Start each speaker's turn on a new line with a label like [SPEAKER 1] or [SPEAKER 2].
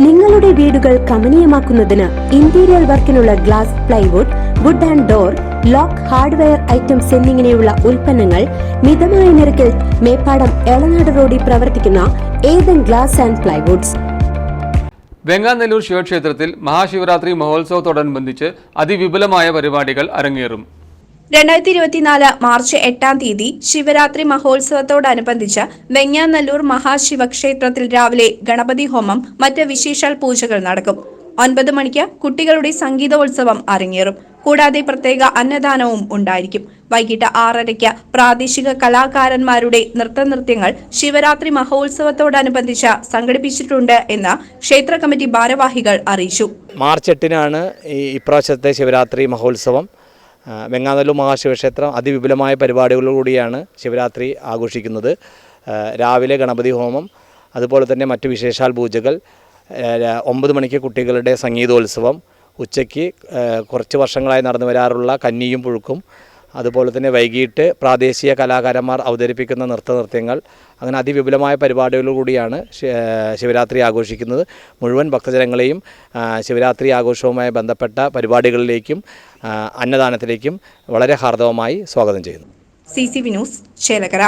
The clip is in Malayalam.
[SPEAKER 1] നിങ്ങളുടെ വീടുകൾ കമനീയമാക്കുന്നതിന് interior വർക്കിനുള്ള glass plywood wood and door lock hardware items എന്നിങ്ങനെയുള്ള ഉൽപ്പന്നങ്ങൾ മിതമായ നിരക്കിൽ മേപ്പാടം എളനാട് റോഡിൽ പ്രവർത്തിക്കുന്ന Ethan glass and plywoods
[SPEAKER 2] Venganallur ശിവക്ഷേത്രത്തിൽ മഹാശിവരാത്രി മഹോത്സവത്തോടനുബന്ധിച്ച് അതിവിപുലമായ പരിപാടികൾ അരങ്ങേറും.
[SPEAKER 3] രണ്ടായിരത്തി ഇരുപത്തിനാല് മാർച്ച് എട്ടാം തീയതി ശിവരാത്രി മഹോത്സവത്തോടനുബന്ധിച്ച് വെങ്ങാനല്ലൂർ മഹാശിവക്ഷേത്രത്തിൽ രാവിലെ ഗണപതി ഹോമം മറ്റ് വിശേഷാൽ പൂജകൾ നടക്കും. ഒൻപത് മണിക്ക് കുട്ടികളുടെ സംഗീതോത്സവം അരങ്ങേറും. കൂടാതെ പ്രത്യേക അന്നദാനവും ഉണ്ടായിരിക്കും. വൈകിട്ട് ആറരയ്ക്ക് പ്രാദേശിക കലാകാരന്മാരുടെ നൃത്തനൃത്യങ്ങൾ ശിവരാത്രി മഹോത്സവത്തോടനുബന്ധിച്ച് സംഘടിപ്പിച്ചിട്ടുണ്ട് എന്ന് ക്ഷേത്ര കമ്മിറ്റി ഭാരവാഹികൾ അറിയിച്ചു.
[SPEAKER 4] മാർച്ച് എട്ടിനാണ് ഈ ഇപ്രാവശ്യത്തെ ശിവരാത്രി മഹോത്സവം. വെങ്ങാനല്ലൂർ മഹാശിവക്ഷേത്രം അതിവിപുലമായ പരിപാടികളോടുകൂടിയാണ് ശിവരാത്രി ആഘോഷിക്കുന്നത്. രാവിലെ ഗണപതി ഹോമം അതുപോലെ തന്നെ മറ്റു വിശേഷാൽ പൂജകൾ ഒമ്പത് മണിക്ക് കുട്ടികളുടെ സംഗീതോത്സവം ഉച്ചയ്ക്ക് കുറച്ച് വർഷങ്ങളായി നടന്നു വരാറുള്ള കന്നിയും പുഴുക്കും അതുപോലെ തന്നെ വൈകിട്ട് പ്രാദേശിക കലാകാരന്മാർ അവതരിപ്പിക്കുന്ന നൃത്തനൃത്യങ്ങൾ അങ്ങനെ അതിവിപുലമായ പരിപാടികളോടുകൂടിയാണ് ശിവരാത്രി ആഘോഷിക്കുന്നത്. മുഴുവൻ ഭക്തജനങ്ങളെയും ശിവരാത്രി ആഘോഷവുമായി ബന്ധപ്പെട്ട പരിപാടികളിലേക്കും അന്നദാനത്തിലേക്കും വളരെ ഹാർദവമായി സ്വാഗതം ചെയ്യുന്നു.
[SPEAKER 3] C C V news Chelakkara.